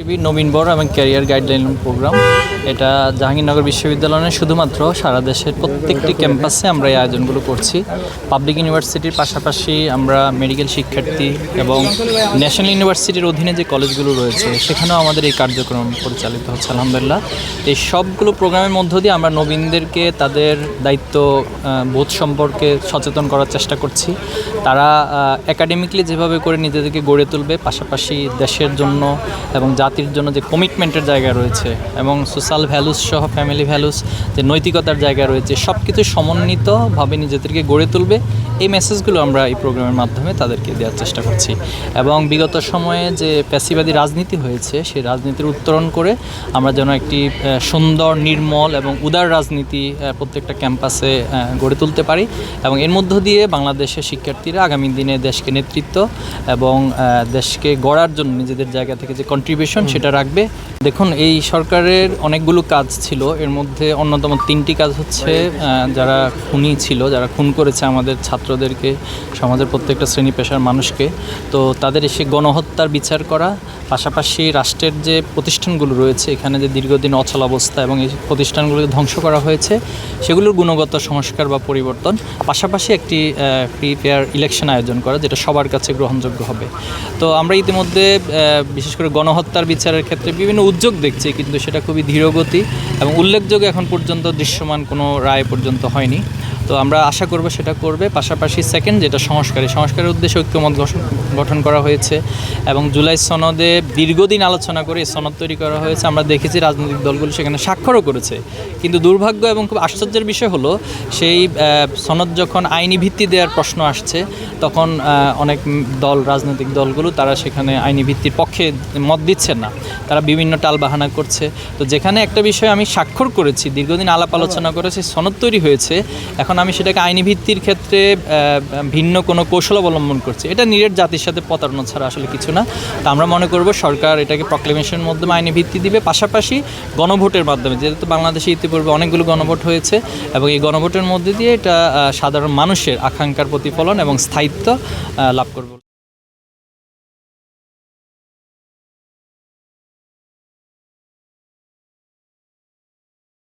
শিবির নবীন বড় এবং career guideline programme. এটা জাহাঙ্গীরনগর বিশ্ববিদ্যালয়ে শুধুমাত্র সারা দেশের প্রত্যেকটি ক্যাম্পাসে আমরা এই আয়োজনগুলো করছি। পাবলিক ইউনিভার্সিটির পাশাপাশি আমরা মেডিকেল শিক্ষার্থী এবং ন্যাশনাল ইউনিভার্সিটির অধীনে যে কলেজগুলো রয়েছে, সেখানেও আমাদের এই কার্যক্রম পরিচালিত হচ্ছে, আলহামদুলিল্লাহ। এই সবগুলো প্রোগ্রামের মধ্য দিয়ে আমরা নবীনদেরকে তাদের দায়িত্ব বোধ সম্পর্কে সচেতন করার চেষ্টা করছি। তারা একাডেমিকলি যেভাবে করে নিজেদেরকে গড়ে তুলবে, পাশাপাশি দেশের জন্য এবং জাতির জন্য যে কমিটমেন্টের জায়গা রয়েছে এবং সোশ্যাল ভ্যালুস সহ ফ্যামিলি ভ্যালুস যে নৈতিকতার জায়গা রয়েছে সব কিছু সমন্বিতভাবে নিজেদেরকে গড়ে তুলবে, এই মেসেজগুলো আমরা এই প্রোগ্রামের মাধ্যমে তাদেরকে দেওয়ার চেষ্টা করছি। এবং বিগত সময়ে যে প্যাসিবাদী রাজনীতি হয়েছে, সেই রাজনীতির উত্তরণ করে আমরা যেন একটি সুন্দর, নির্মল এবং উদার রাজনীতি প্রত্যেকটা ক্যাম্পাসে গড়ে তুলতে পারি। এবং এর মধ্য দিয়ে বাংলাদেশের শিক্ষার্থীরা আগামী দিনে দেশকে নেতৃত্ব এবং দেশকে গড়ার জন্য নিজেদের জায়গা থেকে যে কন্ট্রিবিউশন সেটা রাখবে। দেখুন এই সরকারের অনেকগুলো কাজ ছিল। এর মধ্যে অন্যতম তিনটি কাজ হচ্ছে যারা খুনি ছিল যারা খুন করেছে আমাদের ছাত্রদেরকে সমাজের প্রত্যেকটা শ্রেণি পেশার মানুষকে। তো তাদের এসে গণহত্যার বিচার করা পাশাপাশি রাষ্ট্রের যে প্রতিষ্ঠানগুলো রয়েছে এখানে যে দীর্ঘদিন অচল অবস্থা এবং এই প্রতিষ্ঠানগুলোকে ধ্বংস করা হয়েছে সেগুলোর গুণগত সংস্কার বা পরিবর্তন পাশাপাশি একটি ফ্রি ফেয়ার ইলেকশন আয়োজন করা যেটা সবার কাছে গ্রহণযোগ্য হবে। তো আমরা ইতিমধ্যে বিশেষ করে গণহত্যার বিচারের ক্ষেত্রে বিভিন্ন উদ্যোগ দেখছে, কিন্তু সেটা খুবই ধীরগতি এবং উল্লেখযোগ্য এখন পর্যন্ত দৃশ্যমান কোনো রায় পর্যন্ত হয়নি। তো আমরা আশা করব সেটা করবে। পাশাপাশি সেকেন্ড যেটা সংস্কার সংস্কারের উদ্দেশ্যে ঐক্যমত গঠন গঠন করা হয়েছে এবং জুলাই সনদে দীর্ঘদিন আলোচনা করে এই সনদ তৈরি করা হয়েছে। আমরা দেখেছি রাজনৈতিক দলগুলো সেখানে স্বাক্ষরও করেছে। কিন্তু দুর্ভাগ্য এবং খুব আশ্চর্যের বিষয় হলো, সেই সনদ যখন আইনি ভিত্তি দেওয়ার প্রশ্ন আসছে, তখন অনেক দল, রাজনৈতিক দলগুলো তারা সেখানে আইনি ভিত্তির পক্ষে মত দিচ্ছেন না। তারা বিভিন্ন টালবাহানা করছে। তো যেখানে একটা বিষয় আমি স্বাক্ষর করেছি, দীর্ঘদিন আলাপ আলোচনা করেছি, সনদ তৈরি হয়েছে। এখন আমি সেটাকে আইনি ভিত্তির ক্ষেত্রে ভিন্ন কোনো কৌশল অবলম্বন করছি। এটা নিরেট জাতির সাথে প্রতারণা ছাড়া আসলে কিছু না। তো আমরা মনে করব সরকার এটাকে প্রক্লেমেশনের মাধ্যমে আইনি ভিত্তি দিবে। পাশাপাশি গণভোটের মাধ্যমে, যেহেতু বাংলাদেশে ইতিপূর্বে অনেকগুলো গণভোট হয়েছে এবং এই গণভোটের মধ্যে দিয়ে এটা সাধারণ মানুষের আকাঙ্ক্ষার প্রতিফলন এবং স্থায়িত্ব লাভ করবে।